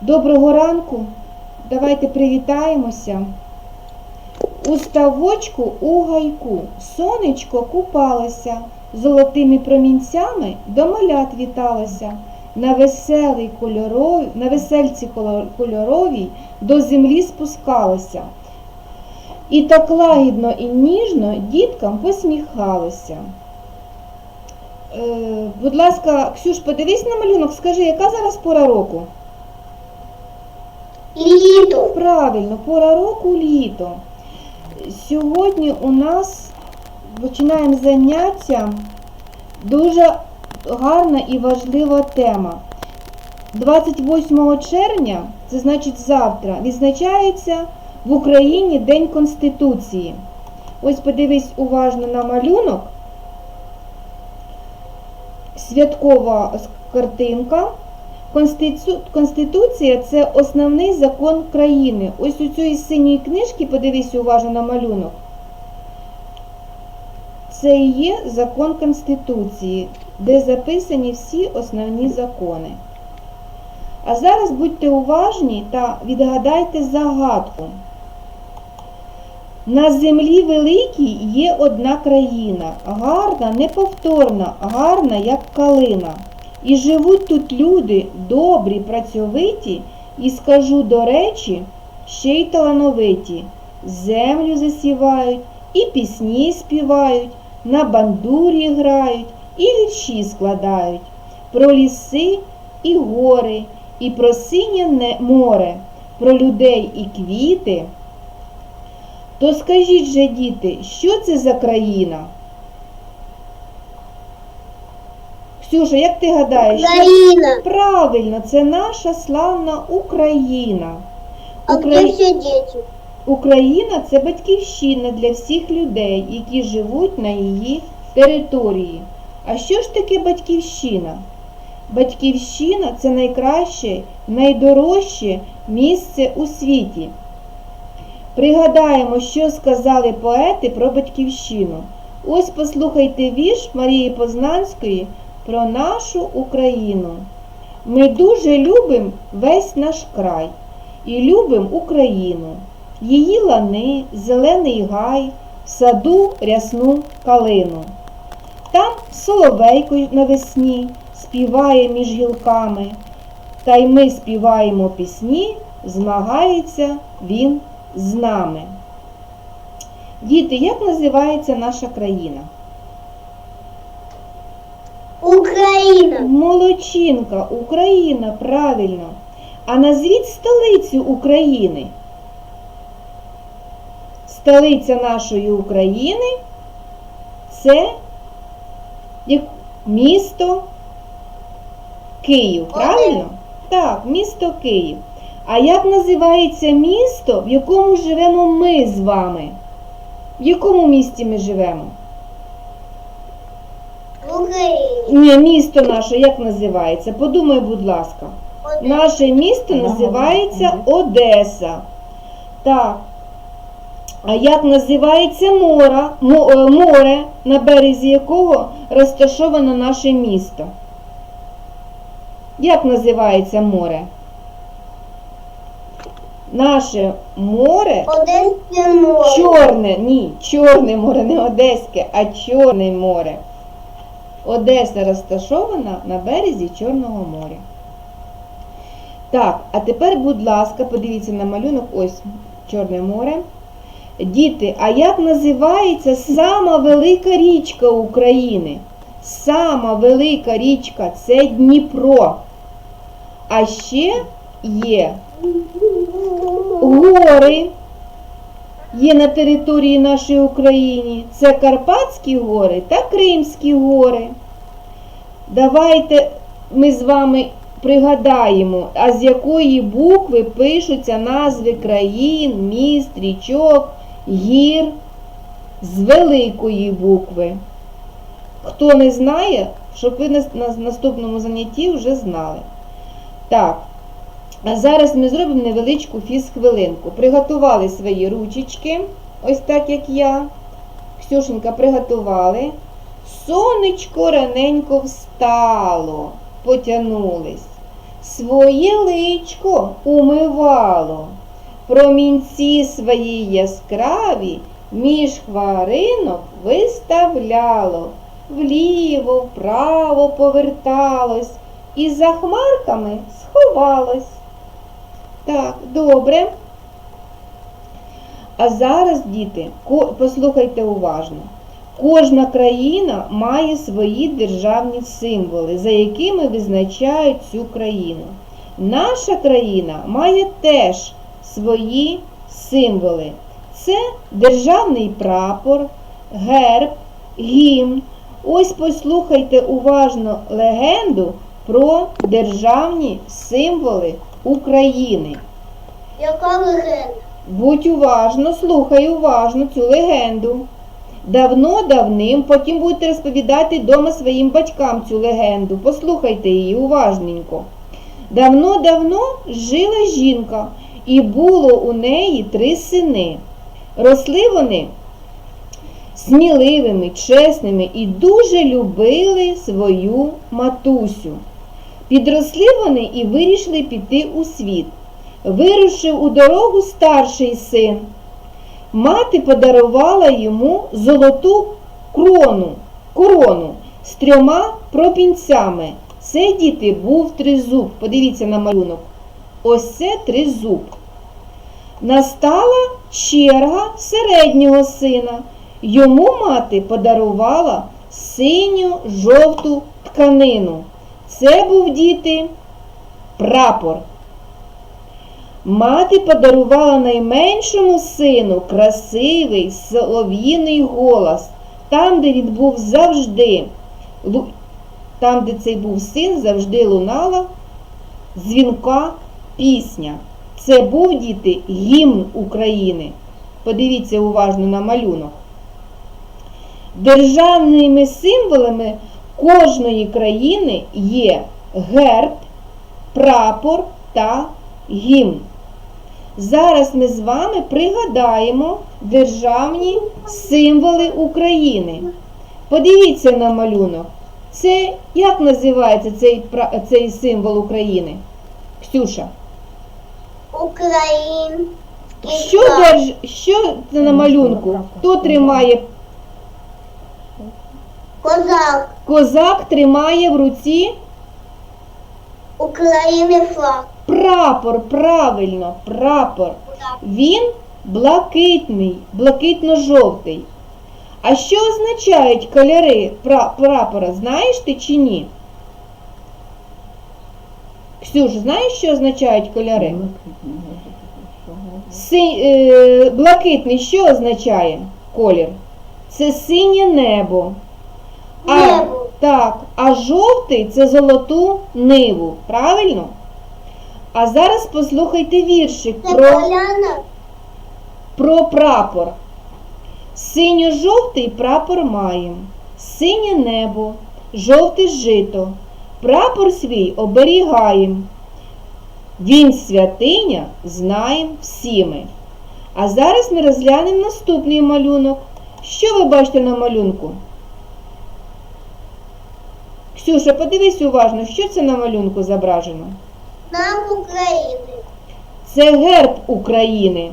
Доброго ранку. Давайте привітаємося. У ставочку у гайку сонечко купалося, золотими промінцями до малят віталося. На веселій кольоровій, на весельці кольоровій до землі спускалося. І так лагідно і ніжно діткам посміхалося. Е, будь ласка, Ксюш, подивись на малюнок, скажи, яка зараз пора року? Літо. Правильно, пора року літо. Сьогодні у нас починаємо заняття дуже гарна і важлива тема. 28 червня, це значить завтра, відзначається в Україні День Конституції. Ось подивись уважно на малюнок. Святкова картинка. Конститу- Конституція це основний закон країни. Ось у цієї синьої книжки, подивись уважно на малюнок. Це і є закон Конституції, де записані всі основні закони. А зараз будьте уважні та відгадайте загадку. На землі великій є одна країна, гарна, неповторна, гарна, як калина. І живуть тут люди добрі, працьовиті, і скажу до речі, ще й талановиті. Землю засівають, і пісні співають, на бандурі грають, і вірші складають. Про ліси і гори, і про синє море, про людей і квіти. То скажіть же, діти, що це за країна? Ксюша, як ти гадаєш? що Правильно, це наша славна Україна. А где все дети? Україна це батьківщина для всіх людей, які живуть на її території. А що ж таке батьківщина? Батьківщина це найкраще, найдорожче місце у світі. Пригадаємо, що сказали поети про батьківщину. Ось послухайте вірш Марії Познанської про нашу Україну. Ми дуже любимо весь наш край і любимо Україну, її лани, зелений гай, саду рясну калину. Там соловейко навесні співає між гілками, та й ми співаємо пісні, змагається він з нами. Діти, як називається наша країна? Украина. Молодчинка, Україна, правильно. А назвіть столицю України. Столиця нашої України це місто Київ, правильно? Так, місто Київ. А як називається місто, в якому живемо ми з вами? В якому місті ми живемо? Ні, місто наше як називається? Подумай, будь ласка. Наше місто називається Одеса. Так. А як називається море, море, на березі якого розташовано наше місто? Як називається море? Наше море Одесское море. Чорне, ні, Чорне море, не Одеське, а Чорне море. Одеса розташована на березі Чорного моря. Так, а тепер, будь ласка, подивіться на малюнок, ось Чорне море. Діти, а як називається сама велика річка України? Сама велика річка це Дніпро. А ще є гори є на території нашої України. Це Карпатські гори та Кримські гори. Давайте ми з вами пригадаємо, а з якої букви пишуться назви країн, міст, річок, гір з великої букви. Хто не знає, щоб ви на на наступному занятті вже знали. Так, зараз ми зробимо невеличку фізхвилинку. Приготували свої ручечки, ось так як я. Ксюшенька приготували. Сонечко раненько встало, потянулись. своє личко умивало, промінці свої яскраві між хваринок виставляло, вліво, вправо поверталось і за хмарками сховалось. Так, добре. А зараз, діти, послухайте уважно. Кожна країна має свої державні символи, за якими визначають цю країну. Наша країна має теж свої символи. Це державний прапор, герб, гімн. Ось послухайте уважно легенду про державні символи України. Яка легенда? Будь уважно, слухай уважно цю легенду. Давно давним, потім будете розповідати вдома своїм батькам цю легенду. Послухайте її уважненько. Давно-давно жила жінка, і було у неї три сини. Росли вони сміливими, чесними і дуже любили свою матусю. Підросли вони і вирішили піти у світ. Вирушив у дорогу старший син. Мати подарувала йому золоту крону, корону з трьома пропінцями. Це діти був тризуб. Подивіться на малюнок. Ось це тризуб. Настала черга середнього сина. Йому мати подарувала синю жовту тканину. Це був діти прапор. Мати подарувала найменшому сину красивий солов'їний голос, там, де він був завжди, там, де цей був син, завжди лунала дзвінка пісня. Це був діти гімн України. Подивіться уважно на малюнок. Державними символами кожної країни є герб, прапор та гімн. Зараз ми з вами пригадаємо державні символи України. Подивіться на малюнок. Це як називається цей, цей символ України? Ксюша. Україн. Що, держ... що це на малюнку? Хто тримає? Козак. Козак тримає в руці України флаг. прапор, правильно, прапор. Він блакитний, блакитно-жовтий. А що означають кольори пра- прапора, знаєш ти чи ні? Ксюш, знаєш, що означають кольори? Си, е, блакитний що означає колір? Це синє небо. А, Так, а жовтий це золоту ниву, правильно? А зараз послухайте віршик про, про прапор. Синьо-жовтий прапор маєм, синє небо, жовте жито, прапор свій оберігаєм. Він святиня, знаєм всі ми. А зараз ми розглянемо наступний малюнок. Що ви бачите на малюнку? Ксюша, подивись уважно, що це на малюнку зображено? Нам України. Це герб України.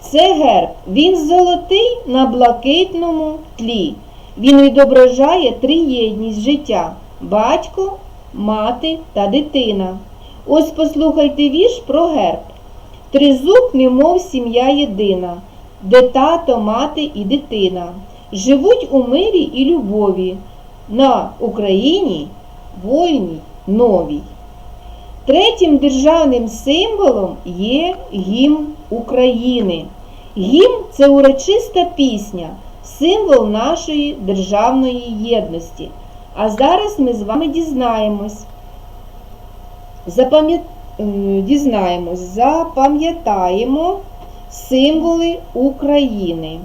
Це герб. Він золотий на блакитному тлі. Він відображає триєдність життя батько, мати та дитина. Ось послухайте вірш про герб. Тризуб, немов сім'я єдина, де тато, мати і дитина. Живуть у мирі і любові. На Україні вольній новій. Третім державним символом є гімн України. Гімн це урочиста пісня, символ нашої державної єдності. А зараз ми з вами дізнаємось. Запам'ят... е, Дізнаємось, запам'ятаємо символи України.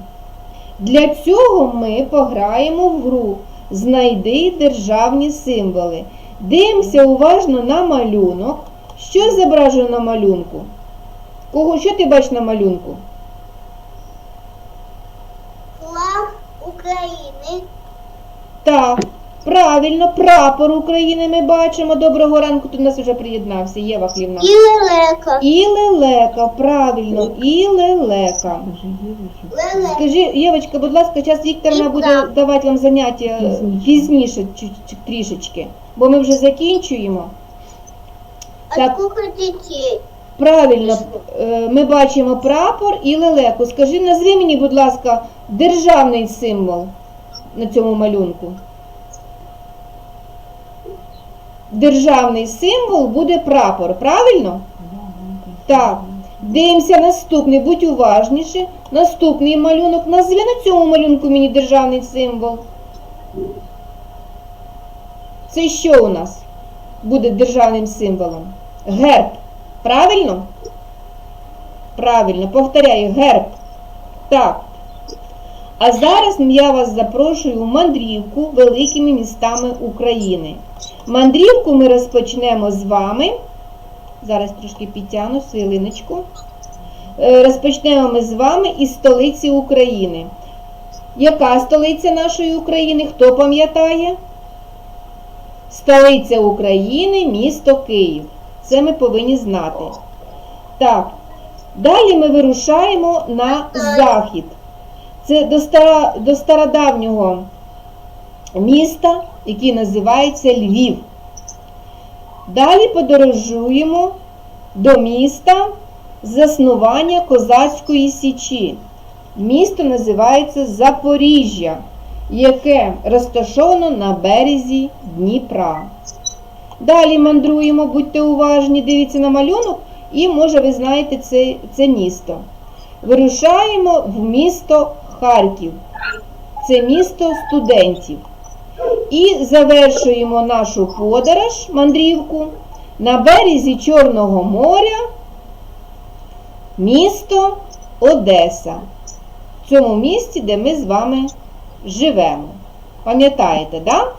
Для цього ми пограємо в гру Знайди державні символи. Дивимося уважно на малюнок. Що зображено на малюнку? Кого, що ти бачиш на малюнку? Флаг України. Так, Правильно, прапор України ми бачимо. Доброго ранку, тут у нас вже приєднався Єва Хлівна. І лелека. І лелека, правильно, і лелека. Лелека. Скажи, Євочка, будь ласка, час Вікторовна І буде давати вам заняття е, Пізніше. трішечки, бо ми вже закінчуємо. А скільки дітей? Правильно, е, ми бачимо прапор і лелеку. Скажи, назви мені, будь ласка, державний символ на цьому малюнку. Державний символ буде прапор, правильно? Так. Дивимося наступний, будь уважніше. Наступний малюнок. Назви на цьому малюнку мені державний символ. Це що у нас буде державним символом? Герб. Правильно? Правильно, повторяю, герб. Так. А зараз я вас запрошую в мандрівку великими містами України. Мандрівку ми розпочнемо з вами. Зараз трошки підтягну свілиночку. Е, Розпочнемо ми з вами із столиці України. Яка столиця нашої України? Хто пам'ятає? Столиця України, місто Київ. Це ми повинні знати. Так. Далі ми вирушаємо на захід. Це до, стара, до стародавнього міста, який називається Львів. Далі подорожуємо до міста заснування Козацької Січі. Місто називається Запоріжжя, яке розташовано на березі Дніпра. Далі мандруємо, будьте уважні, дивіться на малюнок, і може ви знаєте це, це місто. Вирушаємо в місто Харків. Це місто студентів. І завершуємо нашу подорож, мандрівку на березі Чорного моря, місто Одеса. В цьому місті, де ми з вами живемо. Пам'ятаєте, да?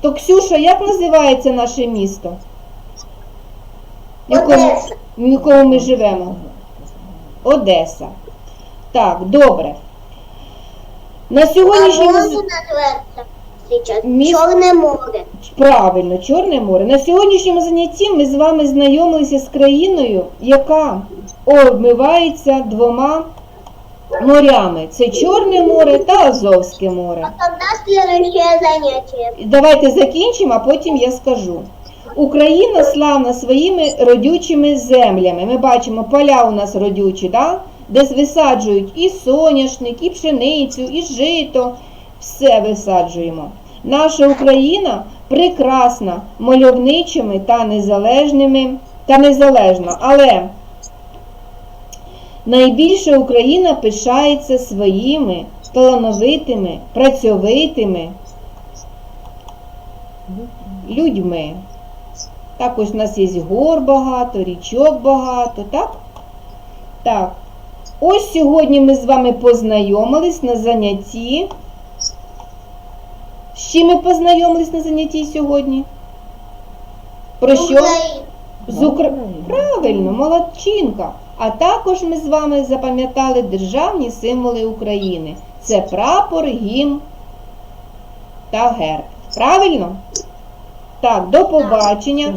То, Ксюша, як називається наше місто? В якому, в якому ми живемо? Одеса. Так, добре. На сьогоднішньому море з- Міс- Чорне море. правильно, Чорне море. На сьогоднішньому занятті ми з вами знайомилися з країною, яка обмивається двома морями. Це Чорне море та Азовське море. А когда следующее занятие? Давайте закінчимо, а потім я скажу. Україна славна своїми родючими землями. Ми бачимо, поля у нас родючі, да? де висаджують і соняшник, і пшеницю, і жито. Все висаджуємо. Наша Україна прекрасна мальовничими та незалежними та незалежна. Але найбільше Україна пишається своїми талановитими, працьовитими людьми. Також у нас є гор багато, річок багато, так? Так. Ось сьогодні ми з вами познайомились на занятті. З чим ми познайомились на занятті сьогодні? Про що? З Укра... Правильно, молодчинка. А також ми з вами запам'ятали державні символи України. Це прапор, гімн та герб. Правильно? Так, до побачення.